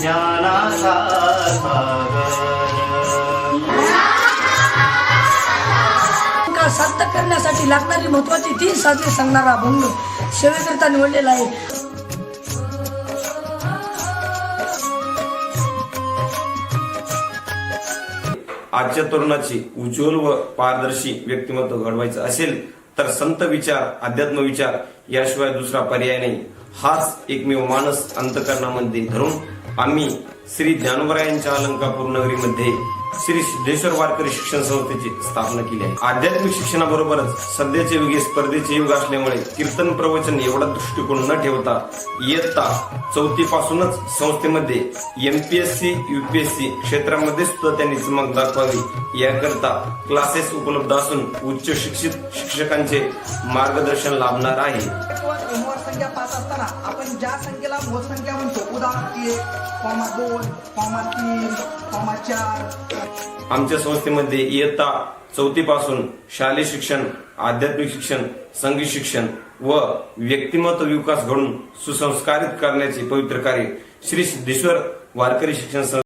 ज्ञानाचा साध्य करण्यासाठी लागणारी महत्वाची तीन साधने सांगणारा अभंग सेवेकरिता निवडलेला आहे. आजच्या तरुणाची उज्ज्वल व पारदर्शी व्यक्तिमत्व घडवायचं असेल तर संत विचार अध्यात्म विचार याशिवाय दुसरा पर्याय नाही. हाच एकमेव मानस अंतकरणामध्ये धरून आम्ही श्री ज्ञानोबरायांच्या अलंकापूर नगरीमध्ये श्री सिद्धेश्वर वारकरी शिक्षण संस्थेची स्थापना केली आहे. आध्यात्मिक शिक्षणाबरोबरच सध्याचे युग स्पर्धेचे युग असल्यामुळे कीर्तन प्रवचन एवढा दृष्टिकोन न ठेवता इयत्ता चौथी पासूनच संस्थेमध्ये एमपीएससी युपीएससी क्षेत्रामध्ये सुद्धा त्यांनी चमक दाखवावी याकरता क्लासेस उपलब्ध असून उच्च शिक्षित शिक्षकांचे मार्गदर्शन लाभणार आहे. आपण ज्या संख्येला मोह संख्या म्हणतो उदाहरण एक दोन तीन चार आमच्या संस्थेमध्ये इयत्ता चौथी पासून शालेय शिक्षण आध्यात्मिक शिक्षण संगीत शिक्षण व व्यक्तिमत्व विकास घडून सुसंस्कारित करण्याचे पवित्र कार्य श्री सिद्धेश्वर वारकरी शिक्षण